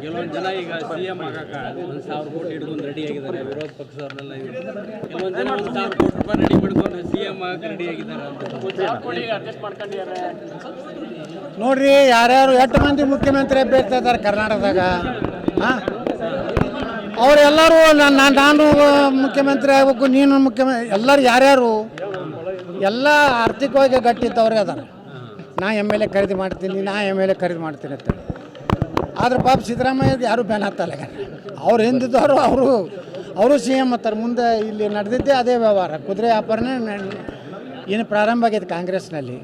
ಕೆಲವೊಂದು ಜನ ಈಗ ಸಿ ಎಂ ಆಗಕ್ಕ ಒಂದು ಸಾವಿರ ಕೋಟಿ ಹಿಡ್ಕೊಂಡು ರೆಡಿ ಆಗಿದ್ದಾರೆ. ವಿರೋಧ ಪಕ್ಷದವ್ರನ್ನೆಲ್ಲ. ಕೆಲವೊಂದು ಜನ ಒಂದು ಸಾವಿರ ಕೋಟಿ ರೂಪಾಯಿ ರೆಡಿ ಮಾಡ್ಕೊಂಡು ಸಿ ಎಂ ಆಗಕ್ಕೆ ರೆಡಿ ಆಗಿದ್ದಾರೆ ಅಂತ ನೋಡ್ರಿ ಯಾರ್ಯಾರು ಎಷ್ಟು ಮಂದಿ ಮುಖ್ಯಮಂತ್ರಿ ಅಭ್ಯರ್ಥಿ ಇದ್ದಾರೆ ಕರ್ನಾಟಕದಾಗ? ಹಾಂ? ಅವರೆಲ್ಲರೂ ನಾನು ನಾನು ಮುಖ್ಯಮಂತ್ರಿ ಆಗ್ಬೇಕು ನೀನು ಮುಖ್ಯಮಂತ್ರಿ ಎಲ್ಲರೂ ಯಾರ್ಯಾರು ಎಲ್ಲ ಆರ್ಥಿಕವಾಗಿ ಗಟ್ಟಿದ್ದವ್ರೆ ಅದಾರ. ನಾ ಎಂ ಎಲ್ ಎ ಖರೀದಿ ಮಾಡ್ತೀನಿ ನಾ ಎಂ ಎಲ್ ಎ ಖರೀದಿ ಮಾಡ್ತೀನಿ ಅಂತ ಆದ್ರೆ ಪಾಪ ಸಿದ್ದರಾಮಯ್ಯ ಯಾರು ಬ್ಯಾನ್ ಆಗ್ತಲ್ಲ ಅವ್ರು ಹಿಂದಿದ್ದವರು ಅವರು ಅವರು ಸಿ ಎಂ ಹತ್ತಾರೆ ಮುಂದೆ ಇಲ್ಲಿ ನಡೆದಿದ್ದೇ ಅದೇ ವ್ಯವಹಾರ. ಕುದುರೆ ವ್ಯಾಪಾರನೇ ಏನು ಪ್ರಾರಂಭ ಆಗೈತೆ ಕಾಂಗ್ರೆಸ್ನಲ್ಲಿ.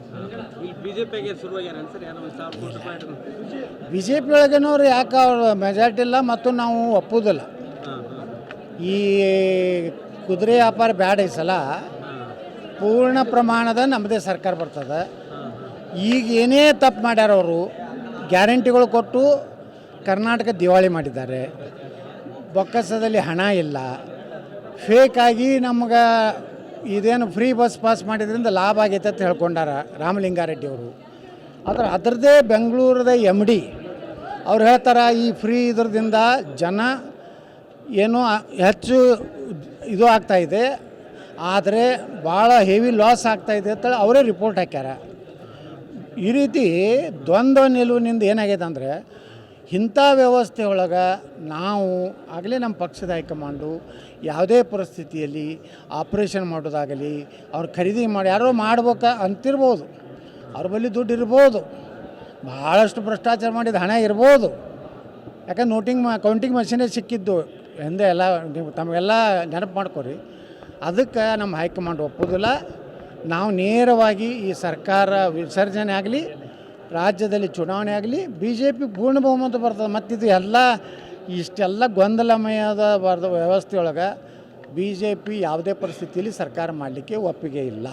ಬಿ ಜೆ ಪಿ ಒಳಗಿನವ್ರು ಯಾಕೆ ಅವ್ರು ಮೆಜಾರಿಟಿ ಇಲ್ಲ ಮತ್ತು ನಾವು ಹಾಂ ಈ ಕುದುರೆ ವ್ಯಾಪಾರ ಬ್ಯಾಡ ಈ ಸಲ. ಪೂರ್ಣ ಪ್ರಮಾಣದ ನಮ್ಮದೇ ಸರ್ಕಾರ ಬರ್ತದೆ. ಈಗ ಏನೇ ತಪ್ಪು ಮಾಡ್ಯಾರವರು ಗ್ಯಾರಂಟಿಗಳು ಕೊಟ್ಟು ಕರ್ನಾಟಕ ದಿವಾಳಿ ಮಾಡಿದ್ದಾರೆ. ಬೊಕ್ಕಸದಲ್ಲಿ ಹಣ ಇಲ್ಲ. ಫೇಕಾಗಿ ನಮ್ಗೆ ಇದೇನು ಫ್ರೀ ಬಸ್ ಪಾಸ್ ಮಾಡಿದ್ರಿಂದ ಲಾಭ ಆಗೈತೆ ಅಂತ ಹೇಳ್ಕೊಂಡಾರ ರಾಮಲಿಂಗಾರೆಡ್ಡಿ ಅವರು. ಆದ್ರೆ ಅದರದ್ದೇ ಬೆಂಗಳೂರದ ಎಂ ಡಿ ಅವ್ರು ಹೇಳ್ತಾರೆ, ಈ ಫ್ರೀ ಇದ್ರದಿಂದ ಜನ ಏನೋ ಹೆಚ್ಚು ಇದು ಆಗ್ತಾ ಇದೆ. ಆದರೆ ಭಾಳ ಹೆವಿ ಲಾಸ್ ಆಗ್ತಾ ಇದೆ ಅಂತೇಳಿ ಅವರೇ ರಿಪೋರ್ಟ್ ಹಾಕ್ಯಾರ. ಈ ರೀತಿ ದ್ವಂದ್ವ ನಿಲುವಿನಿಂದ ಏನಾಗಿದೆ ಅಂದರೆ ಇಂಥ ವ್ಯವಸ್ಥೆ ಒಳಗೆ ನಾವು ಆಗಲೇ ನಮ್ಮ ಪಕ್ಷದ ಹೈಕಮಾಂಡು ಯಾವುದೇ ಪರಿಸ್ಥಿತಿಯಲ್ಲಿ ಆಪ್ರೇಷನ್ ಮಾಡೋದಾಗಲಿ ಅವ್ರು ಖರೀದಿ ಮಾಡಿ ಯಾರೋ ಮಾಡ್ಬೇಕ ಅಂತಿರ್ಬೋದು. ಅವ್ರ ಬಳಿ ದುಡ್ಡು ಇರ್ಬೋದು. ಭಾಳಷ್ಟು ಭ್ರಷ್ಟಾಚಾರ ಮಾಡಿದ ಹಣ ಇರ್ಬೋದು. ಯಾಕಂದ್ರೆ ನೋಟಿಂಗ್ ಮ, ಕೌಂಟಿಂಗ್ ಮಷೀನೇ ಸಿಕ್ಕಿದ್ದು ಎಂದೇ ಎಲ್ಲ, ನೀವು ತಮಗೆಲ್ಲ ನೆನಪು ಮಾಡ್ಕೊರಿ. ಅದಕ್ಕೆ ನಮ್ಮ ಹೈಕಮಾಂಡ್ ಒಪ್ಪೋದಿಲ್ಲ. ನಾವು ನೇರವಾಗಿ ಈ ಸರ್ಕಾರ ವಿಸರ್ಜನೆ ಆಗಲಿ ರಾಜ್ಯದಲ್ಲಿ ಚುನಾವಣೆ ಆಗಲಿ ಬಿ ಜೆ ಪಿ ಪೂರ್ಣ ಬಹುಮತ ಬರ್ತದೆ. ಮತ್ತಿದು ಎಲ್ಲ, ಇಷ್ಟೆಲ್ಲ ಗೊಂದಲಮಯದ ಬರ್ದ ವ್ಯವಸ್ಥೆಯೊಳಗೆ ಬಿ ಜೆ ಪಿ ಯಾವುದೇ ಪರಿಸ್ಥಿತಿಯಲ್ಲಿ ಸರ್ಕಾರ ಮಾಡಲಿಕ್ಕೆ ಒಪ್ಪಿಗೆ ಇಲ್ಲ.